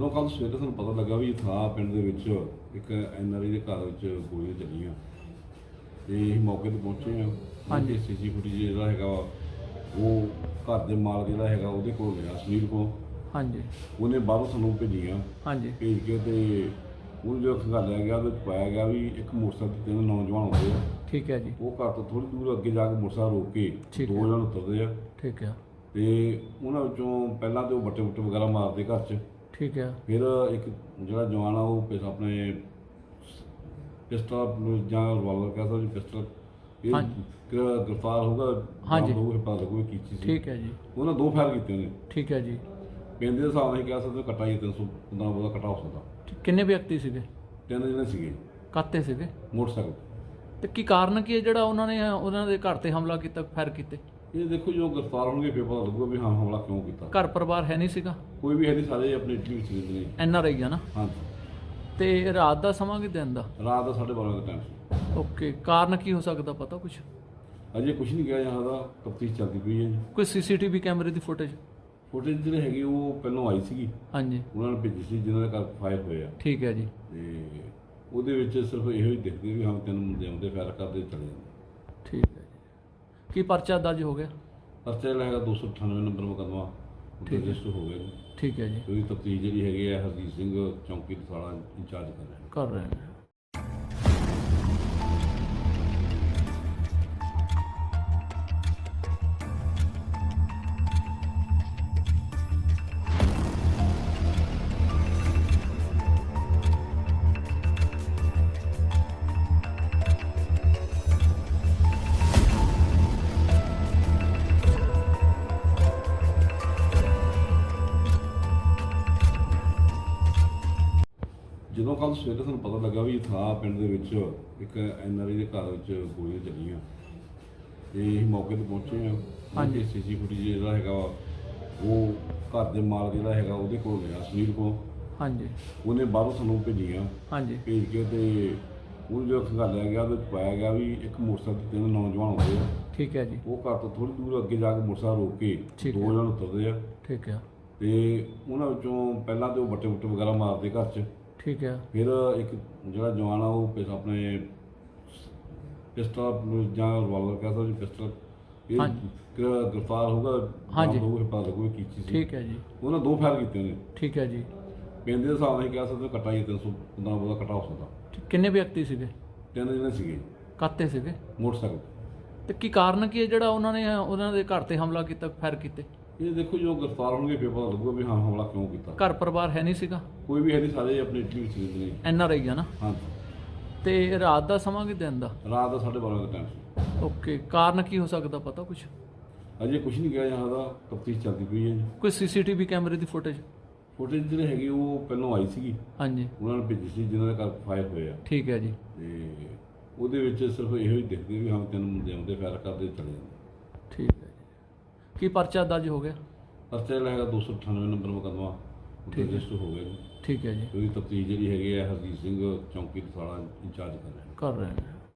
ਕੱਲ ਸਵੇਰੇ ਸਾਨੂੰ ਪਤਾ ਲੱਗਾ ਵੀ ਥਾ ਪਿੰਡ ਦੇ ਵਿੱਚ ਇੱਕ ਐਨਆਰਆਈ ਦੇ ਘਰ ਵਿੱਚ ਗੋਲੀਆਂ ਚੱਲੀਆਂ। ਤੇ ਅਸੀਂ ਮੌਕੇ ਤੇ ਪਹੁੰਚੇ ਆ ਹਾਂਜੀ। ਸੀਸੀ ਫੁਟੇਜ ਜਿਹੜਾ ਹੈਗਾ ਵਾ, ਉਹ ਘਰ ਦੇ ਮਾਲਕ ਜਿਹੜਾ ਹੈਗਾ ਉਹਦੇ ਕੋਲ ਗਿਆ ਸੁਨੀਲ ਕੋਲ। ਹਾਂਜੀ। ਉਹਨੇ ਬਾਹਰੋਂ ਸਾਨੂੰ ਭੇਜੀਆਂ। ਹਾਂਜੀ। ਭੇਜ ਕੇ ਤੇ ਉਹ ਜੋ ਖੰਗਾਲਿਆ ਗਿਆ 'ਚ ਪਾਇਆ ਗਿਆ ਵੀ ਇੱਕ ਮੋਟਰਸਾਈਕਲ ਤੇ ਤਿੰਨ ਨੌਜਵਾਨ ਆਉਂਦੇ ਆ। ਠੀਕ ਹੈ ਜੀ। ਉਹ ਘਰ ਤੋਂ ਥੋੜੀ ਦੂਰ ਅੱਗੇ ਜਾ ਕੇ ਮੋਟਰਸਾਈਕਲ ਰੋਕ ਕੇ ਠੀਕ ਦੋ ਹੈ। ਜਣ ਉਤਰਦੇ ਆ। ਠੀਕ ਹੈ। ਤੇ ਉਹਨਾਂ ਵਿੱਚੋਂ ਪਹਿਲਾਂ ਤੇ ਉਹ ਬੱਟੇ ਬੁੱਟੇ ਵਗੈਰਾ ਮਾਰਦੇ ਘਰ 'ਚ। ਠੀਕ ਹੈ। ਫਿਰ ਇੱਕ ਜਿਹੜਾ ਜਵਾਨ ਆ ਉਹ ਪਿਸ ਆਪਣੇ ਪਿਸਟਲ ਜਾਂ ਰਿਵਾਲਵਰ ਕਹਿ ਸਕਦੇ ਪਿਸਟਲ। ਇਹ ਹਾਂਜੀ। ਗ੍ਰਿ- ਗ੍ਰਿਫਤਾਰ ਹੋਊਗਾ ਹਾਂਜੀ। ਹੋਊਗਾ ਪਤਾ ਲੱਗੂਗਾ ਕੀ ਚੀਜ਼ ਸੀ। ਠੀਕ ਹੈ ਜੀ। ਉਹਨਾਂ ਦੋ ਫਾਇਰ ਕੀਤੇ ਨੇ। ਠੀਕ ਹੈ ਜੀ। ਪਿੰਡ ਦੇ ਹਿਸਾਬ ਨਾਲ ਅਸੀਂ ਕਹਿ ਸਕਦੇ ਹਾਂ ਕੱਟਾ ਹੀ 300 15 ਬੋਲਾ ਕੱਟਾ ਹੋ ਸਕਦਾ। ਠੀਕ- ਕਿੰਨੇ ਵਿਅਕਤੀ ਸੀਗੇ? ਤਿੰਨ ਜਿਹੜੇ ਸੀਗੇ। ਕਾਤੇ ਸੀਗੇ? ਮੋਟਰਸਾਈਕਲ ਤੇ ਕੀ ਕਾਰਨ ਕੀ ਹੈ ਜਿਹੜਾ ਉਹਨਾਂ ਨੇ ਉਹਨਾਂ ਦੇ ਘਰ ਤੇ ਹਮਲਾ ਕੀਤਾ ਫਾਇਰ ਕੀਤੇ? ਇਹ ਦੇਖੋ ਜੋ ਗ੍ਰਿਫਤਾਰ ਹੋਣਗੇ ਫਿਰ ਪਤਾ ਲੱਗੂਗਾ ਵੀ ਹਾਂ ਹਮਲਾ ਕਿਉਂ ਕੀਤਾ। ਘਰ ਪਰਿਵਾਰ ਹੈ ਨਹੀਂ ਸੀਗਾ? ਕੋਈ ਵੀ ਹੈ ਨਹੀਂ ਸਾਰੇ ਆਪਣੇ ਇਟਲੀ ਵਿੱਚ ਰਹਿੰਦੇ ਨੇ। ਐਨ ਆਰ ਆਈ ਆ ਨਾ? ਹਾਂਜੀ। ਤੇ ਰਾਤ ਦਾ ਸਮਾਂ ਕਿ ਦਿਨ ਦਾ? ਰਾਤ ਦਾ 12:30 ਦਾ ਟਾਈਮ ਸੀ। ਓਕੇ ਕਾਰਨ ਕੀ ਹੋ ਸਕਦਾ ਪਤਾ ਕੁਝ ਅਜੇ ਕੁਝ ਨਹੀਂ ਕਿਹਾ ਜਾਂਦਾ ਤਫਤੀਸ਼ ਚੱਲਦੀ ਪਈ ਹੈ ਜੀ। ਕੋਈ ਸੀਸੀਟੀਵੀ ਕੈਮਰੇ ਦੀ ਫੁਟੇਜ ਫੁਟੇਜ ਜਿਹੜੇ ਹੈਗੀ ਉਹ ਪਹਿਲਾਂ ਆਈ ਸੀਗੀ। ਹਾਂਜੀ। ਉਹਨਾਂ ਨੇ ਭੇਜੀ ਸੀ ਜਿਨ੍ਹਾਂ ਦੇ ਘਰ ਫਾਇਰ ਹੋਏ ਆ। ਠੀਕ ਹੈ ਜੀ। ਤੇ ਉਹਦੇ ਵਿੱਚ ਸਿਰਫ ਇਹੋ ਹੀ ਦਿਖਦੇ ਵੀ ਹਾਂ ਤਿੰਨ ਮੁੰਡੇ ਆਉਂਦੇ ਫਾਇਰ ਕਰਦੇ ਚਲੇ ਜਾਂਦੇ। ਠੀਕ। ਕੀ ਪਰਚਾ ਦਰਜ ਹੋ ਗਿਆ? ਪਰਚਾ ਜਿਹੜਾ ਹੈਗਾ 298 ਨੰਬਰ ਮੁਕੱਦਮਾ ਠੀਕ ਹੈ। ਰਜਿਸਟਰ ਹੋ ਗਿਆ ਜੀ। ਠੀਕ ਹੈ ਜੀ। ਉਹਦੀ ਤਫਤੀਸ਼ ਜਿਹੜੀ ਹੈਗੀ ਹੈ ਹਰਜੀਤ ਸਿੰਘ ਚੌਂਕੀ ਦਸਾਲਾ ਇੰਚਾਰਜ ਕਰ ਰਿਹਾ ਕਰ ਰਹੇ ਨੇ। ਜਦੋਂ ਕੱਲ ਸਵੇਰੇ ਸਾਨੂੰ ਪਤਾ ਲੱਗਾ ਵੀ ਥਾ ਪਿੰਡ ਦੇ ਵਿੱਚ ਇੱਕ ਐਨਆਰਆਈ ਦੇ ਘਰ ਵਿੱਚ ਗੋਲੀਆਂ ਚੱਲੀਆਂ। ਤੇ ਅਸੀਂ ਮੌਕੇ ਤੇ ਪਹੁੰਚੇ ਆ ਹਾਂਜੀ। ਸੀਸੀ ਫੁਟੇਜ ਜਿਹੜਾ ਹੈਗਾ ਵਾ, ਉਹ ਘਰ ਦੇ ਮਾਲਕ ਜਿਹੜਾ ਹੈਗਾ ਉਹਦੇ ਕੋਲ ਗਿਆ ਸੁਨੀਲ ਕੋਲ। ਹਾਂਜੀ। ਉਹਨੇ ਬਾਹਰੋਂ ਸਾਨੂੰ ਭੇਜੀਆਂ। ਹਾਂਜੀ। ਭੇਜ ਕੇ ਤੇ ਉਹ ਜੋ ਖੰਗਾਲਿਆ ਗਿਆ ਉਹਦੇ 'ਚ ਪਾਇਆ ਗਿਆ ਵੀ ਇੱਕ ਮੋਟਰਸਾਈਕਲ ਤੇ ਤਿੰਨ ਨੌਜਵਾਨ ਆਉਂਦੇ ਆ। ਠੀਕ ਹੈ ਜੀ। ਉਹ ਘਰ ਤੋਂ ਥੋੜੀ ਦੂਰ ਅੱਗੇ ਜਾ ਕੇ ਮੋਟਰਸਾਈਕਲ ਰੋਕ ਕੇ ਠੀਕ ਦੋ। ਜਣ ਉਤਰਦੇ ਆ। ਠੀਕ ਹੈ। ਤੇ ਉਹਨਾਂ ਵਿੱਚੋਂ ਪਹਿਲਾਂ ਤੇ ਉਹ ਬੱਟੇ ਬੁੱਟੇ ਵਗੈਰਾ ਮਾਰਦੇ ਘਰ 'ਚ। ਠੀਕ ਹੈ। ਫਿਰ ਇੱਕ ਜਿਹੜਾ ਜਵਾਨ ਆ ਉਹ ਪਿਸ ਆਪਣੇ ਪਿਸਟਲ ਜਾਂ ਰਿਵਾਲਵਰ ਕਹਿ ਸਕਦੇ ਪਿਸਟਲ। ਇਹ ਹਾਂਜੀ। ਗ੍ਰਿ- ਗ੍ਰਿਫਤਾਰ ਹੋਊਗਾ ਹਾਂਜੀ। ਫਿਰ ਪਤਾ ਲੱਗੂਗਾ ਕੀ ਚੀਜ਼ ਸੀ? ਠੀਕ ਹੈ ਜੀ। ਉਹਨਾਂ ਦੋ ਫਾਇਰ ਕੀਤੇ ਨੇ। ਠੀਕ ਹੈ ਜੀ। ਪਿੰਡ ਦੇ ਹਿਸਾਬ ਨਾਲ ਅਸੀਂ ਕਹਿ ਸਕਦੇ ਹਾਂ ਕੱਟਾ ਹੀ 300 15 ਬੋਲਾ ਕੱਟਾ ਹੋ ਸਕਦਾ। ਕਿੰਨੇ ਵਿਅਕਤੀ ਸੀਗੇ? ਤਿੰਨ ਜਿਹੜੇ ਸੀਗੇ। ਕਾਤੇ ਸੀਗੇ? ਮੋਟਰਸਾਈਕਲ ਤੇ। ਕੀ ਕਾਰਨ ਕੀ ਹੈ ਜਿਹੜਾ ਉਹਨਾਂ ਨੇ ਉਹਨਾਂ ਦੇ ਘਰ ਤੇ ਹਮਲਾ ਕੀਤਾ ਫਾਇਰ ਕੀਤੇ? ਇਹ ਦੇਖੋ ਜੋ ਗ੍ਰਿਫਤਾਰ ਹੋਣਗੇ ਫਿਰ ਪਤਾ ਲੱਗੂਗਾ ਵੀ ਹਾਂ ਹਮਲਾ ਕਿਉਂ ਕੀਤਾ। ਘਰ ਪਰਿਵਾਰ ਹੈ ਨਹੀਂ ਸੀਗਾ? ਕੋਈ ਵੀ ਹੈ ਨਹੀਂ ਸਾਰੇ ਆਪਣੇ ਇਟਲੀ ਵਿੱਚ ਰਹਿੰਦੇ ਨੇ ਐਨ ਆਰ ਆਈ ਆ ਨਾ? ਹਾਂਜੀ। ਤੇ ਰਾਤ ਦਾ ਸਮਾਂ ਕਿ ਦਿਨ ਦਾ ਰਾਤ ਦਾ 12:30 ਦਾ ਟਾਈਮ ਸੀ। ਓਕੇ ਕਾਰਨ ਕੀ ਹੋ ਸਕਦਾ ਪਤਾ ਕੁਝ ਅਜੇ ਕੁਝ ਨਹੀਂ ਕਿਹਾ ਜਾਂਦਾ ਤਫਤੀਸ਼ ਚੱਲਦੀ ਪਈ ਹੈ ਕੋਈ ਸੀਸੀਟੀਵੀ ਕੈਮਰੇ ਦੀ ਫੁਟੇਜ? ਫੁਟੇਜ ਜਿਹੜੇ ਹੈਗੀ ਉਹ ਪਹਿਲਾਂ ਆਈ ਸੀਗੀ। ਹਾਂਜੀ। ਉਹਨਾਂ ਨੇ ਭੇਜੀ ਸੀ ਜਿਨ੍ਹਾਂ ਦੇ ਘਰ ਫਾਇਰ ਹੋਏ ਆ। ਠੀਕ ਹੈ ਜੀ। ਤੇ ਉਹਦੇ ਵਿੱਚ ਸਿਰਫ ਇਹੋ ਹੀ ਦਿਖਦੇ ਵੀ ਹਾਂ ਤਿੰਨ ਮੁੰਡੇ ਆਉਂਦੇ ਫਾਇਰ ਕਰਦੇ ਚਲੇ ਜਾਂਦੇ। ਠੀਕ ਹੈ। ਕੀ ਪਰਚਾ ਦਰਜ ਹੋ ਗਿਆ? ਪਰਚਾ ਹੈਗਾ 298 ਨੰਬਰ ਮੁਕੱਦਮਾ। ਠੀਕ ਹੈ। ਰਜਿਸਟਰ ਹੋ ਗਿਆ ਜੀ। ਠੀਕ ਹੈ ਜੀ। ਉਹਦੀ ਤਫਤੀਸ਼ ਜਿਹੜੀ ਹੈਗੀ ਹੈ ਹਰਜੀਤ ਸਿੰਘ ਚੌਂਕੀ ਦਸਾਲਾ ਇੰਚਾਰਜ ਕਰ ਰਿਹਾ। ਕਰ ਰਹੇ ਨੇ।